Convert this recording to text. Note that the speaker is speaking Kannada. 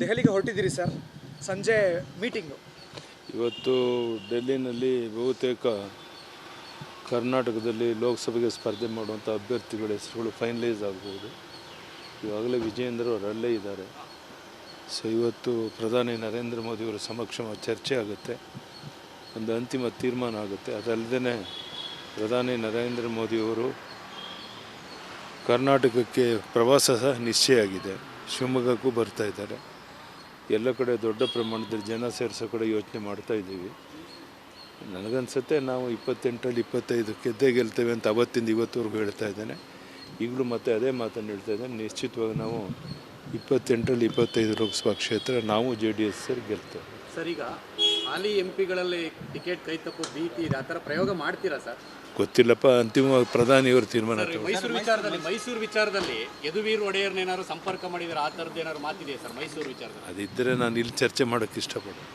ದೆಹಲಿಗೆ ಹೊರಟಿದ್ದೀರಿ ಸರ್. ಸಂಜೆ ಮೀಟಿಂಗು ಇವತ್ತು ಡೆಲ್ಲಿನಲ್ಲಿ ಬಹುತೇಕ ಕರ್ನಾಟಕದಲ್ಲಿ ಲೋಕಸಭೆಗೆ ಸ್ಪರ್ಧೆ ಮಾಡುವಂಥ ಅಭ್ಯರ್ಥಿಗಳ ಹೆಸರುಗಳು ಫೈನಲೈಸ್ ಆಗಬಹುದು ಇವಾಗಲೇ ವಿಜಯೇಂದ್ರ ಅವರು ಅಲ್ಲೇ ಇದ್ದಾರೆ. ಸೊ ಇವತ್ತು ಪ್ರಧಾನಿ ನರೇಂದ್ರ ಮೋದಿಯವರ ಸಮಕ್ಷಮ ಚರ್ಚೆ ಆಗುತ್ತೆ. ಒಂದು ಅಂತಿಮ ತೀರ್ಮಾನ ಆಗುತ್ತೆ. ಅದಲ್ಲದೆ ಪ್ರಧಾನಿ ನರೇಂದ್ರ ಮೋದಿಯವರು ಕರ್ನಾಟಕಕ್ಕೆ ಪ್ರವಾಸ ಸಹ ನಿಶ್ಚಯ ಆಗಿದೆ. ಶಿವಮೊಗ್ಗಕ್ಕೂ ಬರ್ತಾ ಇದ್ದಾರೆ. ಎಲ್ಲ ಕಡೆ ದೊಡ್ಡ ಪ್ರಮಾಣದಲ್ಲಿ ಜನ ಸೇರಿಸೋ ಕಡೆ ಯೋಚನೆ ಮಾಡ್ತಾ ಇದ್ದೀವಿ. ನನಗನ್ಸುತ್ತೆ ನಾವು ಇಪ್ಪತ್ತೆಂಟರಲ್ಲಿ ಇಪ್ಪತ್ತೈದು ಗೆದ್ದೇ ಗೆಲ್ತೇವೆ ಅಂತ ಅವತ್ತಿಂದ ಇವತ್ತುವರೆಗೂ ಹೇಳ್ತಾ ಇದ್ದೇನೆ. ಈಗಲೂ ಮತ್ತೆ ಅದೇ ಮಾತನ್ನು ಹೇಳ್ತಾ ಇದ್ದೇನೆ. ನಿಶ್ಚಿತವಾಗಿ ನಾವು ಇಪ್ಪತ್ತೆಂಟರಲ್ಲಿ ಇಪ್ಪತ್ತೈದು ಲೋಕಸಭಾ ಕ್ಷೇತ್ರ, ನಾವು ಜೆ ಡಿ ಎಸ್ ಸೇರಿ ಗೆಲ್ತೇವೆ. ಸರ್, ಈಗ ಹಾಲಿ ಎಂ ಪಿಗಳಲ್ಲಿ ಟಿಕೆಟ್ ಕೈ ತಪ್ಪು ಭೀತಿ ಇದೆ ಆ ಥರ ಪ್ರಯೋಗ ಮಾಡ್ತೀರಾ ಸರ್? ಗೊತ್ತಿಲ್ಲಪ್ಪ ಅಂತಿಮವಾಗಿ ಪ್ರಧಾನಿಯವರು ತೀರ್ಮಾನ ಸರ್, ಮೈಸೂರು ವಿಚಾರದಲ್ಲಿ ಮೈಸೂರು ವಿಚಾರದಲ್ಲಿ ಯದುವೀರ್ ಒಡೆಯರ್ನ ಏನಾದ್ರು ಸಂಪರ್ಕ ಮಾಡಿದ್ರೆ ಆ ಥರದ್ದು ಏನಾದ್ರು ಮಾತಿದೆಯಾ ಸರ್ ಮೈಸೂರು ವಿಚಾರದಲ್ಲಿ? ಅದಿದ್ದರೆ ನಾನು ಇಲ್ಲಿ ಚರ್ಚೆ ಮಾಡೋಕ್ಕೆ ಇಷ್ಟಪಡ್ತೀನಿ